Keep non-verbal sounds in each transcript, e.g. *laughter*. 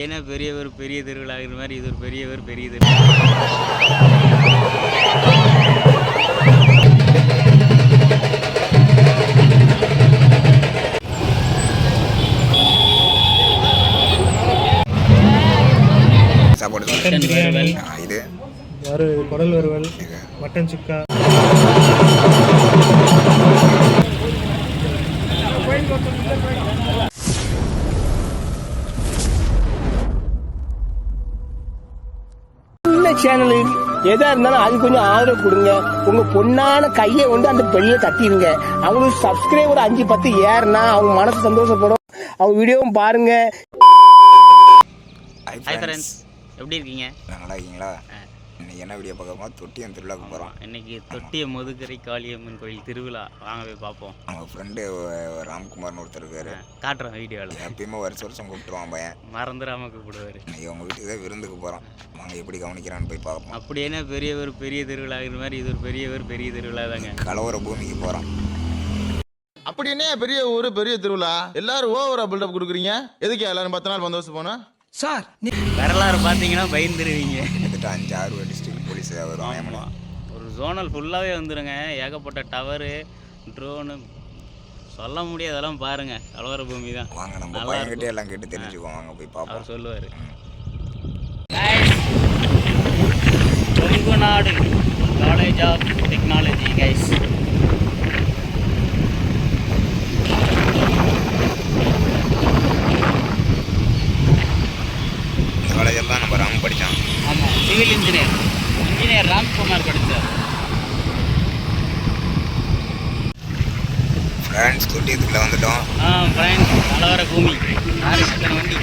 ஏன்னா பெரியவர் பெரிய திருவிழாங்கிற மாதிரி இது ஒரு பெரியவர் பெரிய திருவிழா இது. வறு குடல் வறுவல் மட்டன் சுக்கா. சின்ன சேனலு எதா இருந்தாலும் அது கொஞ்சம் ஆதரவு கொடுங்க. உங்க பொண்ணான கையை வந்து அந்த பெண்ணில தட்டிடுங்க அவங்களுக்கு சப்ஸ்கிரைபர் அஞ்சு பத்து ஏறுனா அவங்க மனசு சந்தோஷப்படும். அவங்க வீடியோவும் பாருங்க. ஹாய் ஃப்ரெண்ட்ஸ் எப்படி இருக்கீங்க? நல்லா இருக்கீங்களா? இன்னைக்கு என்ன வீடியோ பார்க்க போகிறோம் தொட்டியம் திருவிழாக்கு போகிறோம் இன்னைக்கு தொட்டிய முதுகரை காளியம்மன் கோயில் திருவிழா. வாங்க போய் பார்ப்போம். அவங்க ஃப்ரெண்டு ராம்குமார்னு ஒருத்தர் இருக்காரு. காட்டுறேன் வீடியோவில் எப்பயுமே வருஷம் வருஷம் கூப்பிட்டுருவான் பையன். மறந்துடாம கூப்பிடுவார். இன்னைக்கு அவங்க வீட்டுக்கு தான் விருந்துக்கு போகிறோம் வாங்க எப்படி கவனிக்கிறான்னு போய் பார்ப்போம். அப்படி என்ன பெரியவர் பெரிய திருவிழாங்கிற மாதிரி இது ஒரு பெரியவர் பெரிய திருவிழா தாங்க. கலவர பூமிக்கு போகிறோம் அப்படி என்ன பெரிய ஊரு பெரிய திருவிழா? எல்லாரும் ஓவரா பில்டப் கொடுக்குறீங்க? எதுக்கு எல்லாரும் பத்து நாள் பந்தோபஸ்து போனா? வரலாறு பார்த்தீங்கன்னா பயந்துருவீங்க. கிட்டத்தட்ட அஞ்சு ஆறு ஒரு ஜோனல் ஃபுல்லாகவே வந்துருங்க. ஏகப்பட்ட டவரு ட்ரோனு சொல்ல முடியாது. அதெல்லாம் பாருங்க. கலவர பூமி தான் வாங்க நம்ம பையன்கிட்ட. எல்லாம் கேட்டு தெரிஞ்சுக்குவோம். வாங்க போய் பார்ப்போம். அவர் சொல்லுவார். Kongu Nadu. College of technology guys இந்த காலேஜில் தான் நம்ம ராம் படித்தான் ஆமாம் சிவில் இன்ஜினியர் இன்ஜினியர் ராம்குமார் படித்தார் ஃப்ரெண்ட்ஸ் தொட்டியத்துக்குள்ள வந்துட்டோம் ஆ ஃப்ரெண்ட்ஸ் கலவர பூமி யாரு எத்தனை வண்டி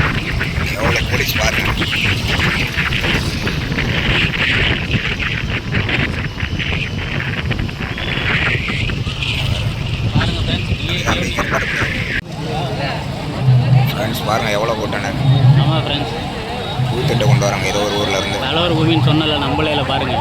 எவ்வளோ போலீஸ் பாருங்க பாருங்க ஃப்ரெண்ட்ஸ் ஃப்ரெண்ட்ஸ் பாருங்க எவ்வளோ கூட்டானு ஆமாம் ஃப்ரெண்ட்ஸ் பூத்திட்ட கொண்டு வராங்க ஏதோ ஒரு ஊர்ல இருந்து. கலவர பூமின்னு சொன்னல நம்மளையில பாருங்க.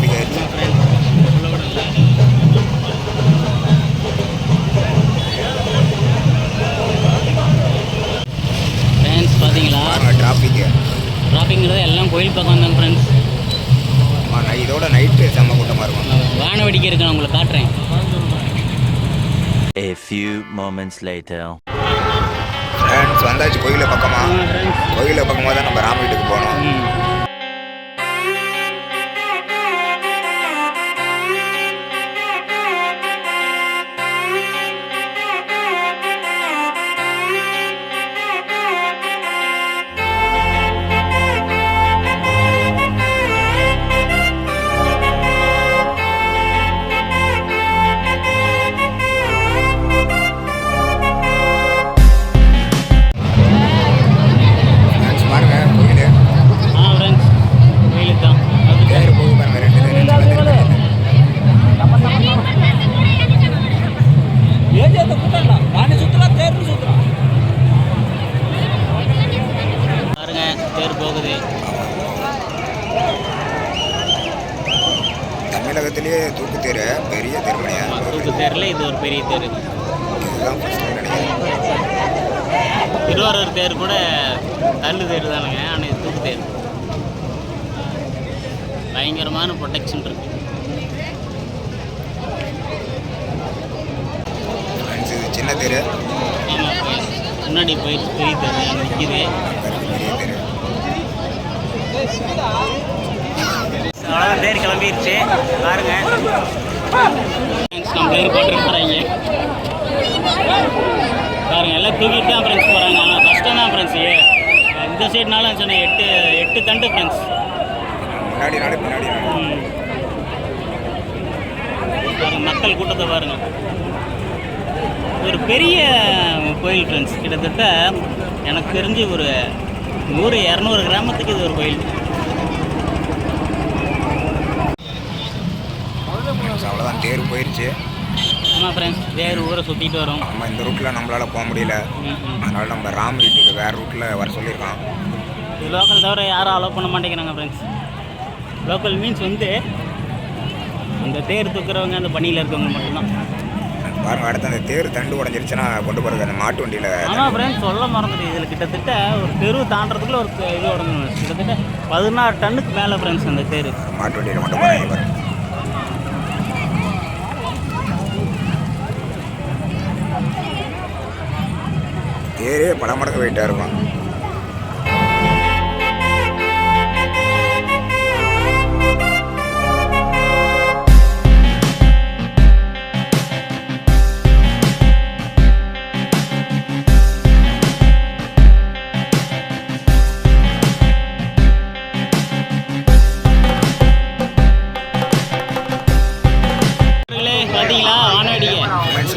டிராஃபிக் ஆயிடுச்சு ஃப்ரெண்ட்ஸ் பார்த்தீங்களா டிராஃபிக்கு ட்ராப்பிங்கிறது எல்லாம் கோயில் பக்கம் தான் ஃப்ரெண்ட்ஸ் இதோட நைட்டு செம்ம கூட்டமாக இருக்கும். வான வெடிக்கை இருக்கு நான் உங்களுக்கு காட்டுறேன். A few moments later. Friends வந்தாச்சு கோயில பக்கமா? கோயில பக்கமாக தான் நம்ம ராம வீட்டுக்கு ఏం கூட்டம்டா நானே சுற்றுலாம் பாருங்க தேர் போகுது. தமிழகத்திலேயே தூக்கு தேர் பெரிய தேர்மணியா தூக்கு தேரில் இது ஒரு பெரிய தேர். திருவாரூர் தேர் கூட தள்ளு தேர் தானுங்க ஆனால் இது தூக்கு தேர். பயங்கரமான ப்ரொடெக்ஷன் இருக்குது சின்ன தேர் முன்னாடி போயிடுச்சு பெரிய தேர் நிற்கிது அவ்வளோதான் தேர் கிளம்பிடுச்சு பாருங்க. நம்ம தேர் போட்டு போகிறாங்க பாருங்க எல்லாம் தூக்கிட்டு தான் ஃப்ரெண்ட்ஸ் போகிறாங்க ஆனால் கஷ்டம் தான் ஃப்ரெண்ட்ஸ் இந்த சைடுனாலும் சொன்னேன் எட்டு எட்டு தண்டு ஃப்ரெண்ட்ஸ் மக்கள் கூட்டத்தை பாருங்க. ஒரு பெரிய கோயில் ஃப்ரெண்ட்ஸ் கிட்டத்தட்ட எனக்கு தெரிஞ்சு ஒரு நூறு இரநூறு கிராமத்துக்கு இது ஒரு கோயில். அவ்வளோதான் தேர் போயிருச்சு. ஆமாம் ஃப்ரெண்ட்ஸ் தேர் ஊரை சுற்றிட்டு வரோம். நம்ம இந்த ரூட்டில் நம்மளால போக முடியல. அதனால நம்ம ராம் வீட்டுக்கு வேறு ரூட்டில் வர சொல்லியிருக்கோம் இது லோக்கல் தவிர யாரும் அலோவ் பண்ண மாட்டேங்கிறாங்க ஃப்ரெண்ட்ஸ் லோக்கல் மீன்ஸ் வந்து அந்த தேர் தூக்குறவங்க அந்த பணியில் இருக்கவங்க மட்டும்தான். பாருங்க அடுத்து அந்த தேர் தண்டு உடஞ்சிருச்சுன்னா கொண்டு போகிறது அந்த மாட்டு வண்டியில் ஆமாம் ஃப்ரெண்ட்ஸ் சொல்ல மறந்துட்டு இதில் கிட்டத்தட்ட ஒரு தெரு தாண்டறதுக்குள்ள ஒரு இது உடஞ்சிடும் கிட்டத்தட்ட பதினாறு டன்னுக்கு மேலே ஃப்ரெண்ட்ஸ் அந்த தேர். மாட்டு வண்டியில் போகிறாங்க பாருங்க. தேரே பல மடங்கு வெயிட்டாக இருக்கும்.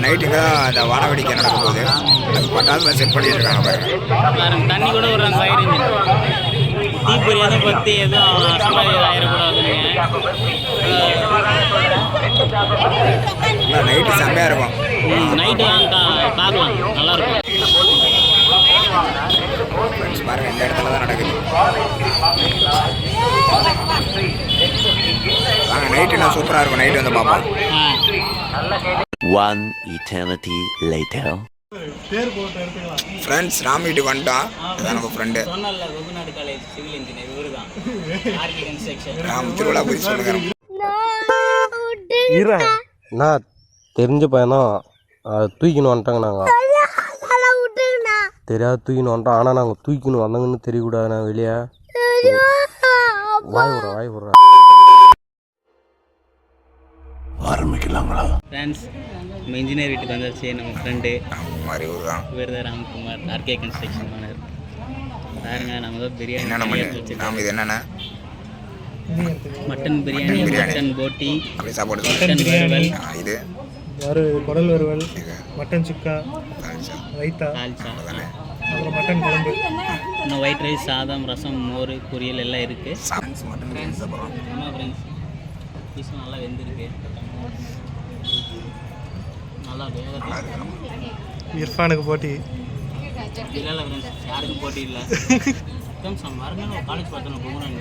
நைட்டுக்கு தான் அந்த வானவேடிக்கை நடக்க போகுது அது பட்டாசுல செட் பண்ணிட்டு இருக்காங்க பாருங்க தண்ணி கூட விடுறாங்க ஃபயர் இன்ஜின் தீப்பொறி எதுவும் பற்றி எதுவும் ஆயிடக்கூடாதுங்க. நைட்டு செம்மையாக இருக்கும். நைட்டு பார்க்கலாம் நல்லாயிருக்கும். பாருங்க இந்த இடத்துல தான் நடக்குது. வாங்க நைட்டு இன்னும் சூப்பராக இருக்கும். நைட்டு வந்து பார்ப்போம். ஆ One eternity later. தேர் போட்ட இடத்துக்கலாம் ஃப்ரெண்ட்ஸ் ராம் வீட்டுக்கு வந்துட்டோம் அதான் நம்ம ஃப்ரெண்டு ராம் திருவிழா பற்றி சொல்லுங்க. இரு நான் தெரிஞ்ச அதை தூக்கின்னு வந்துட்டாங்க நாங்கள் தெரியாது தூக்கின்னு வந்துட்டோம் ஆனால் நாங்கள் தூக்கின்னு வந்தாங்கன்னு தெரியக்கூடாது நான் வெளியே வாய் விட்றேன் வாய் விட்றேன் ஃப்ரெண்ட்ஸ் நம்ம இன்ஜினியர் வீட்டுக்கு வந்தாச்சு நம்ம ஃப்ரெண்டு மாதிரி ஊர் தான் இவர் தான் ராம்குமார் ஆர்கே கன்ஸ்ட்ரக்ஷன் ஓனர் பாருங்க நம்ம தான் பிரியாணி. ராம் இது என்னென்ன மட்டன் பிரியாணி மட்டன் போட்டி அப்படி சாப்பாடு. மட்டன் வறுவல் இது? வறு குடல் வறுவல் மட்டன் சுக்கா. ரைத்தா அப்புறம் மட்டன் குழம்பு. இன்னும் ஒயிட் ரைஸ் சாதம் ரசம் மோர் பொரியல் எல்லாம் இருக்குது சாப்பிட்டு மட்டன் பிரியாணி சாப்பிட்றோம் ஆமாம் ஃப்ரெண்ட்ஸ் பீஸும் நல்லா வெந்திருக்கு. நல்லா இர்ஃபானுக்கு போட்டி. இல்லை யாருக்கும் போட்டி இல்லை. மறுநாள் ஒரு காலேஜ் பார்த்தோம் குமரன்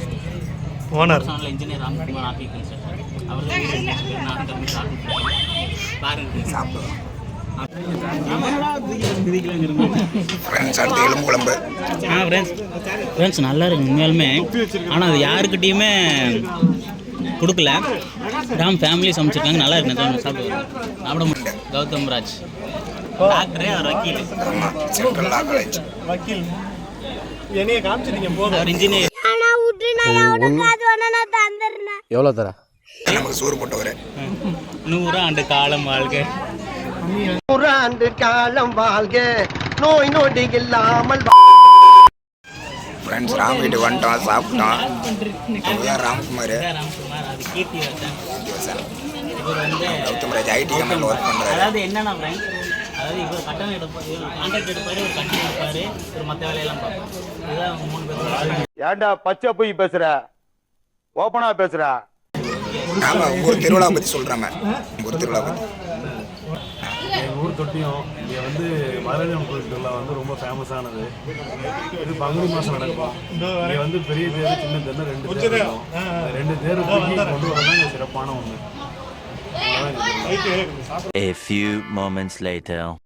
ஓனர் சேனலில் engineer Ramkumar R K construction அவர் தான் நான் தம்பி பாருங்க. சாப்பிடுவோம் நல்லா இருக்கு உண்மையாலுமே. ஆனால் அது யாருக்கிட்டேயுமே கொடுக்கல. ராம் ஃபேமிலி சமைச்சிருக்காங்க. நல்லா இருக்கு சாப்பிட முடியல கௌதம் ராஜ். டாக்டரே அவர் வக்கீல். சென்ட்ரல் லா காலேஜ் வக்கீல். என்னைய காமிச்சிட்டீங்க போதும். அவர் இன்ஜினியர் எவ்வளோ தர? நமக்கு சோறு போட்டவர் நூறு ஆண்டு காலம் வாழ்க. ஆண்டு காலம் வாழ்க. நோய் நொடி இல்லாமல் ஃப்ரெண்ட்ஸ் ராம் வீட்டுக்கு வந்துட்டோம் சாப்பிட்டோம் இவர் தான் ராம்குமார் அது இவர் வந்து கௌதம் ராஜ் ஐடி கம்பெனியில் ஒர்க் பண்ணுறாரு அதாவது என்னன்னா ஃப்ரெண்ட் அதாவது இவர் கட்டணம் எடுப்பார் இவர் கான்ட்ராக்ட் எடுப்பார் ஒரு கட்டணம் எடுப்பார் ஒரு மற்ற வேலையெல்லாம் பார்ப்பார். இதுதான் மூணு பேர் ஏன்டா பச்சை போய் பேசுற? ஓப்பனா பேசுற? ஆமாம் ஊர் திருவிழா பற்றி சொல்கிறாம ஊர் திருவிழா பற்றி ஊர் தொட்டியும் இங்கே வந்து மதுரையம் கோயில் திருவிழா வந்து ரொம்ப ஃபேமஸானது இது பங்குனி மாதம் நடக்கும். இங்கே வந்து பெரிய தேர் சின்ன தேர்னு ரெண்டு தேர் ரெண்டு தேர் கொண்டு வரதான் சிறப்பான ஒன்று A few moments later.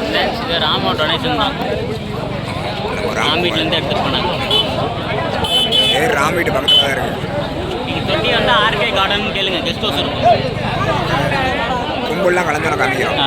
Friends இது ராமா டொனேஷன் தான் நம்ம ராம் ராம் வீட்டிலேருந்து எடுத்துகிட்டு போனாங்க ஏர் ராம் வீட்டு பக்கத்தில் தான் இருக்கு. நீங்கள் தொட்டி வந்து ஆர்கே கார்டன் கேளுங்க கெஸ்ட் ஹவுஸ் இருக்கும். கும்பல்லாம் கலந்தாலும் காமிக்கிறோம்.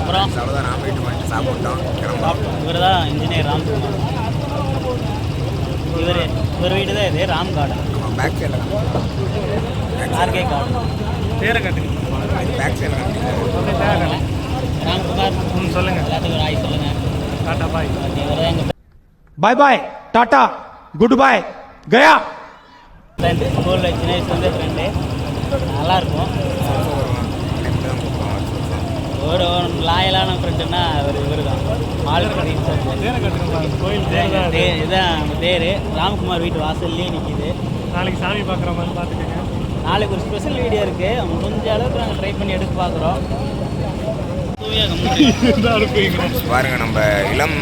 அப்புறம் அவ்வளோதான் ராம் வீட்டு மட்டும் சாப்பிட்டோம் இவர் தான் இன்ஜினியர் இவர் இவர் வீடு தான் இது ராம் கார்டன் பேக் சைடில் ஆர்கே கார்டன் பேரை கட்டுங்க பேக் சைடில் ராம்குமார் ம் சொல்லுங்க எல்லாத்துக்கும் ஒரு ஆய் சொல்லுங்கள் டாட்டா பாய் இவர் தான் எங்கள் பாய் பாய் டாட்டா குட் பாய் கயா ஃப்ரெண்டு ஸ்கூலில் சின்ன வயசுலேருந்தே ஃப்ரெண்டு நல்லாயிருக்கும். ஒரு ஒரு லாயலான ஃப்ரெண்டுன்னா அவர் இவர் தான் பேரை கட்டுங்க கோயில் தேர் தான் அது. இதுதான் நம்ம தேர். ராம்குமார் வீட்டு வாசல்லே நிற்கிது நாளைக்கு சாமி பார்க்குற மாதிரி பார்த்துக்கோங்க. நாளைக்கு ஒரு ஸ்பெஷல் வீடியோ இருக்குது முடிஞ்ச அளவுக்கு நாங்கள் ட்ரை பண்ணி எடுக்க பார்க்குறோம். *laughs* பாருங்க நம்ம இளம்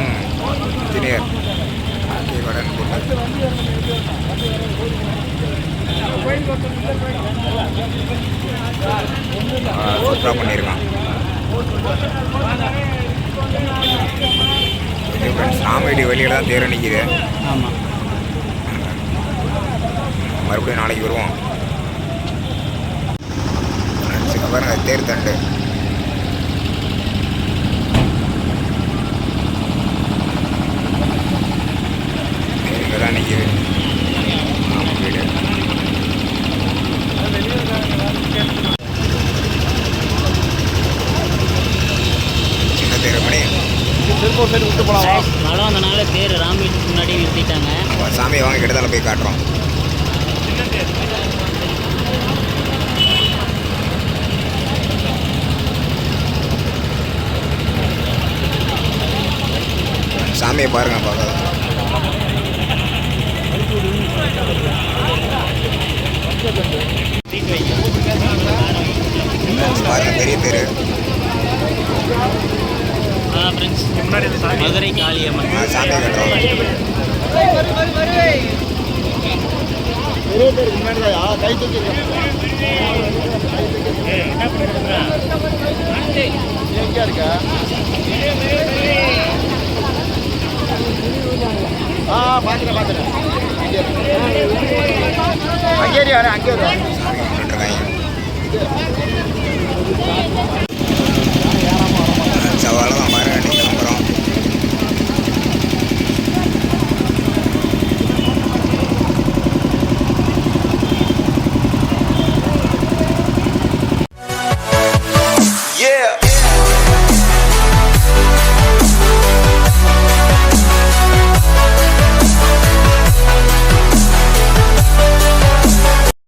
இன்ஜினியர் ரெண்டு மூணு சுத்தம் பண்ணியிருக்கான் சாமியடி வெளியில் தான் தேர் நிற்கிது ஆமாம் மறுபடியும் நாளைக்கு வருவோம். பாருங்கள் தேர் தண்டு. மதுரை காளியம்மன் சாமி ஆ பார்த்துட்டேன் பார்த்துட்டேன் அங்கேரி யாரு